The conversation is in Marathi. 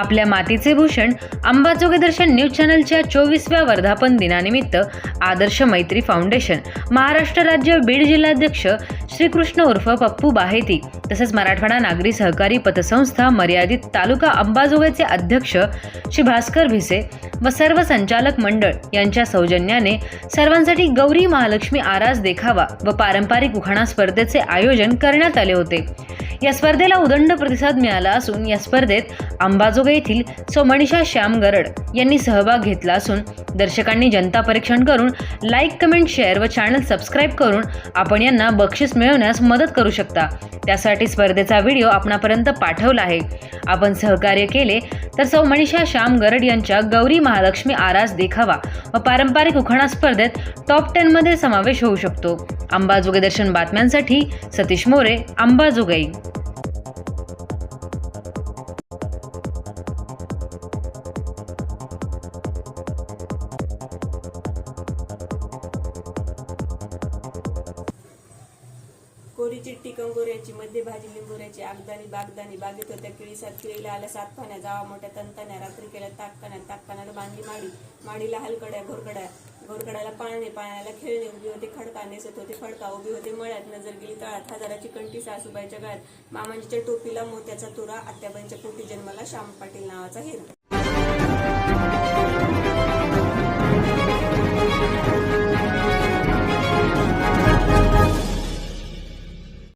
आपल्या मातीचे भूषण अंबाजोगाई दर्शन न्यूज चॅनलच्या चोवीसव्या वर्धापन दिनानिमित्त आदर्श मैत्री फाउंडेशन महाराष्ट्र राज्य बीड जिल्हाध्यक्ष श्रीकृष्ण उर्फ पप्पू बाहेती तसेच मराठवाडा नागरी सहकारी पतसंस्था मर्यादित तालुका अंबाजोगाईचे अध्यक्ष श्री भास्कर भिसे व सर्व संचालक मंडळ यांच्या सौजन्याने सर्वांसाठी गौरी महालक्ष्मी आरास देखावा व पारंपरिक उखाणा स्पर्धेचे आयोजन करण्यात आले होते. या स्पर्धेला उदंड प्रतिसाद मिळाला असून या स्पर्धेत अंबाजोगाई येथील सौ मनीषा श्याम गरड यांनी सहभाग घेतला असून दर्शकांनी जनता परीक्षण करून लाईक कमेंट शेअर व चॅनल सबस्क्राईब करून आपण यांना बक्षीस मिळवण्यास मदत करू शकता. त्यासाठी स्पर्धेचा व्हिडिओ आपणापर्यंत पाठवला आहे. आपण सहकार्य केले तर सौ मनीषा श्याम गरड यांच्या गौरी महालक्ष्मी आरास देखावा व पारंपरिक उखाणा स्पर्धेत टॉप टेनमध्ये समावेश होऊ शकतो. अंबाजोगे दर्शन बातम्यांसाठी सतीश मोरे अंबाजोगाई. कोरी चिट्टी कंगोऱ्याची मध्ये भाजी लिंबोऱ्याची आगदानी बागदानी बागेत होत्या केळी सात केळीला आल्या सात पाण्या जावा मोठ्या तंतान्या रात्री केल्या ताकपाण्या ताकपाण्याला बांधली माडी. माडीला हलकड्या घोरकड्या घोरकड्याला पाळणे पाळण्याला खेळणे उभी होते खडका नेसत होते फडका उभी होते मळ्यात नजर गेली तळात हजाराची कंठी सासूबाईच्या गळ्यात मामांजीच्या टोपीला मोत्याचा तुरा आत्याबाईंच्या पोटी जन्माला श्याम पाटील नावाचा हिरा.